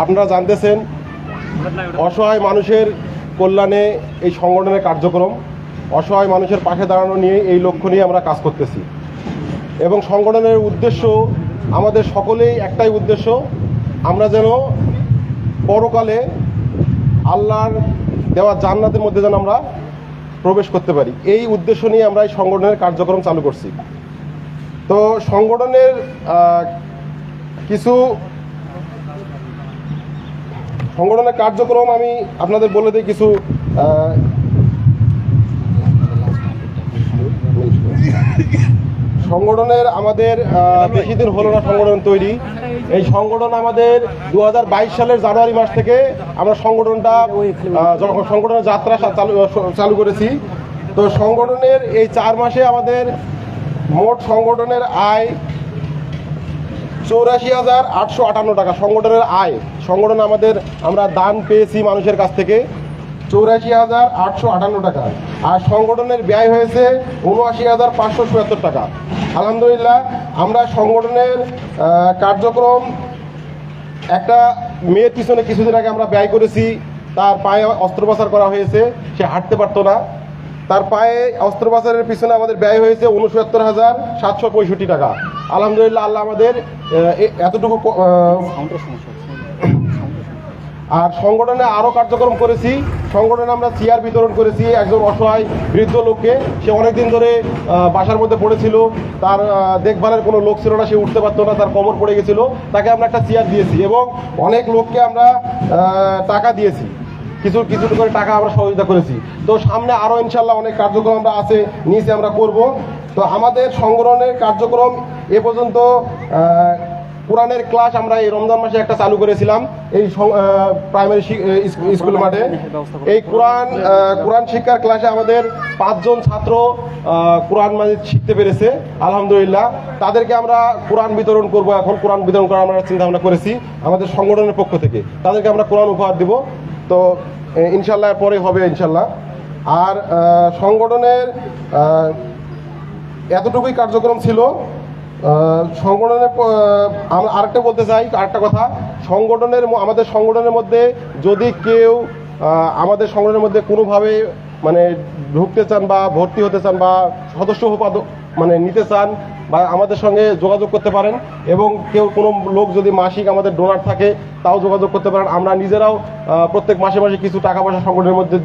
আপনারা জানতেছেন, অসহায় মানুষের কল্যাণে এই সংগঠনের কার্যক্রম, অসহায় মানুষের পাশে দাঁড়ানো নিয়ে এই লক্ষ্য নিয়ে আমরা কাজ করতেছি। এবং সংগঠনের উদ্দেশ্য আমাদের সকলেই একটাই উদ্দেশ্য, আমরা যেন পরকালে আল্লাহর দেওয়া জান্নাতের মধ্যে যেন আমরা প্রবেশ করতে পারি। এই উদ্দেশ্য নিয়ে আমরা এই সংগঠনের কার্যক্রম চালু করছি। তো সংগঠনের কিছু সংগঠনের কার্যক্রম আমি আপনাদের বলে দিই কিছু সংগঠনের আমাদের বেশি দিন হলো না সংগঠন তৈরি। এই সংগঠন আমাদের দু হাজার বাইশ সালের জানুয়ারি মাস থেকে আমরা সংগঠনটা সংগঠনের যাত্রা চালু করেছি। তো সংগঠনের এই চার মাসে আমাদের মোট সংগঠনের আয় চৌরাশি হাজার আটশো আটান্ন টাকা সংগঠনের আয়। সংগঠন আমাদের আমরা দান পেয়েছি মানুষের কাছ থেকে। চৌরাশি হাজার আটশো আটান্ন টাকা। আর সংগঠনের ব্যয় হয়েছে উনআশি হাজার পাঁচশো চুয়াত্তর টাকা। আলহামদুলিল্লাহ, আমরা সংগঠনের কার্যক্রম একটা মেয়ের পিছনে কিছুদিন আগে আমরা ব্যয় করেছি। তার পায়ে অস্ত্রোপচার করা হয়েছে। সে হাঁটতে পারতো না। তার পায়ে অস্ত্রোপচারের পিছনে আমাদের ব্যয় হয়েছে উনসত্তর হাজার সাতশো পঁয়ষট্টি টাকা। আলহামদুলিল্লাহ আল্লাহ আমাদের এতটুকু আর সংগঠনে আরও কার্যক্রম করেছি। সংগঠনে আমরা চেয়ার বিতরণ করেছি একজন অসহায় বৃদ্ধ লোককে। সে অনেকদিন ধরে বাসার মধ্যে পড়েছিল। তার দেখভালের কোনো লোক ছিল না, সে উঠতে পারতো না, তার কবর পড়ে গেছিল। তাকে আমরা একটা চেয়ার দিয়েছি এবং অনেক লোককে আমরা টাকা দিয়েছি। কিছু কিছু করে টাকা আমরা সহযোগিতা করেছি। তো সামনে আরও ইনশাল্লাহ অনেক কার্যক্রম আমরা আছে, নিচে আমরা করব। তো আমাদের সংগঠনের কার্যক্রম এ পর্যন্ত কোরআনের ক্লাস আমরা এই রমজান মাসে একটা চালু করেছিলাম, এই প্রাইমারি স্কুল মাঠে। এই কোরআন কোরআন শিক্ষার ক্লাসে আমাদের পাঁচজন ছাত্র কোরআন মাজিদ শিখতে পেরেছে, আলহামদুলিল্লাহ। তাদেরকে আমরা কোরআন বিতরণ করব, এখন কোরআন বিতরণ করার আমরা চিন্তা ভাবনা করেছি, আমাদের সংগঠনের পক্ষ থেকে। তাদেরকে আমরা কোরআন উপহার দিব। তো ইনশাল্লাহ পরে হবে, ইনশাল্লাহ। আর সংগঠনের এতটুকুই কার্যক্রম ছিল। সংগঠনের আমরা আরেকটা বলতে চাই, আরেকটা কথা। সংগঠনের আমাদের সংগঠনের মধ্যে যদি কেউ আমাদের সংগঠনের মধ্যে কোনোভাবে মানে ঢুকতে চান বা ভর্তি হতে চান বা সদস্য মানে নিতে চান বা আমাদের সঙ্গে যোগাযোগ করতে পারেন এবং কেউ কোনো লোক যদি মাসিক আমাদের ডোনার থাকে, তাও যোগাযোগ করতে পারেন। আমরা নিজেরাও প্রত্যেক মাসে মাসে কিছু টাকা পয়সা সংগঠনের মধ্যে